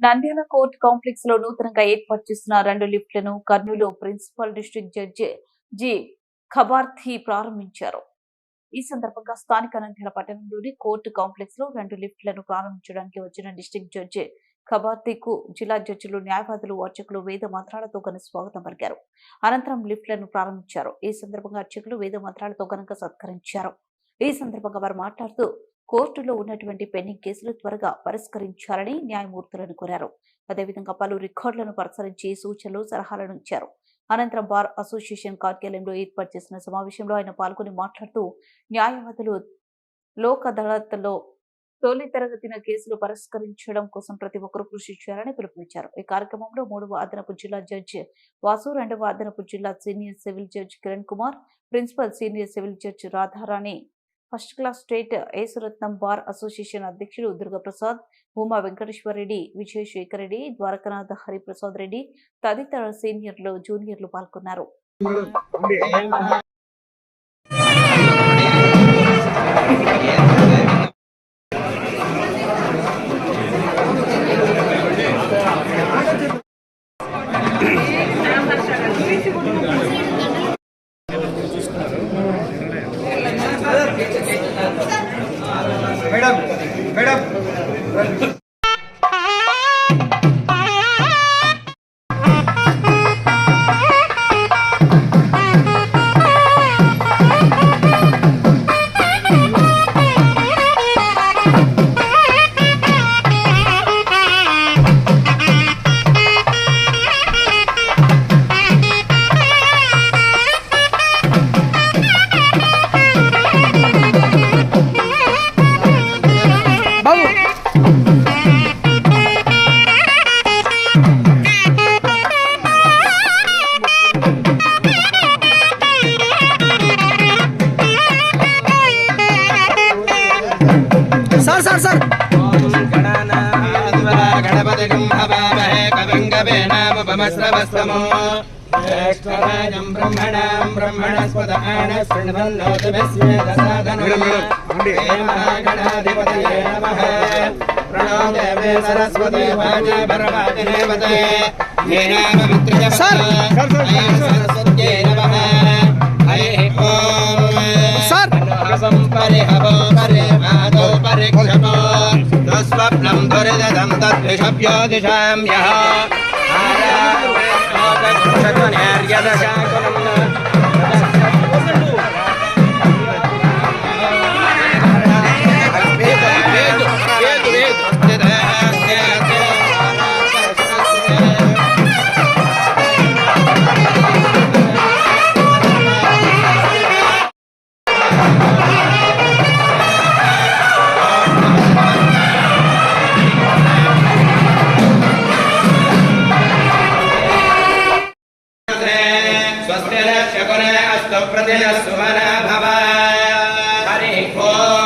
Nandyal court కాంప్లెక్స్లో నూతనంగా ఏర్పాటు చేస్తున్న రెండు లిఫ్ట్లను Kurnool principal district judge G Khabarthi ప్రారంభించారు. ఈ సందర్భంగా స్థానిక నంద్యాల పట్టణంలోని కోర్టు కాంప్లెక్స్లో రెండు లిఫ్ట్లను ప్రారంభించడానికి వచ్చిన డిస్ట్రిక్ట్ జడ్జి ఖబార్థికు జిల్లా జడ్జిలు న్యాయవాదులు అర్చకులు వేద మంత్రాలతో ఘన స్వాగతం పలికారు. అనంతరం లిఫ్ట్లను ప్రారంభించారు. ఈ సందర్భంగా అర్చకులు వేద మంత్రాలతో ఘనంగా సత్కరించారు. ఈ సందర్భంగా వారు మాట్లాడుతూ కోర్టులో ఉన్నటువంటి పెండింగ్ కేసులు త్వరగా పరిష్కరించాలని న్యాయమూర్తులను కోరారు. అదేవిధంగా పలు రికార్డులను పరిశీలించి సూచనలు సలహాలను ఇచ్చారు. అనంతరం బార్ అసోసియేషన్ కార్యాలయంలో ఏర్పాటు చేసిన సమావేశంలో ఆయన పాల్గొని మాట్లాడుతూ న్యాయవాదులు లోక్ అదాలత్లో తొలి తరగతిన కేసులు పరిష్కరించడం కోసం ప్రతి ఒక్కరూ కృషి చేయాలని పిలుపునిచ్చారు. ఈ కార్యక్రమంలో మూడవ అదనపు జిల్లా జడ్జి వాసు రెండవ అదనపు జిల్లా senior civil judge Kiran Kumar principal senior civil judge Radharani first class state Esuratnam bar association అధ్యక్షుడు దుర్గప్రసాద్ ఉమా వెంకటేశ్వరరెడ్డి విజయశేఖర్ రెడ్డి ద్వారకనాథ హరిప్రసాద్ రెడ్డి తదితర సీనియర్లు జూనియర్లు పాల్గొన్నారు. Madam sir sir sir. Ganapathi கம்பபாமஹே கவிங்கவேணாமுபமஸ்ரவஸ்வமோ కవేనాముపమశ్రవస్తమో జ్యేష్ఠరాజం బ్రహ్మణాం బ్రహ్మణస్పదాన శృణ్వన్నోతిభిస్వేదసాదనం మహాగణాధిపతయే నమః ప్రణో దేవే సరస్వతి వాజే భరవాది దేవతే సార్, సార్, సార్. సరస్వత్యై నమః హరిః ఓం సార్. హవం పరిహవో I'm gonna. स्वस्तिनः शकुनः अस्तु प्रतिनः सुमनः भव हरिः ओम्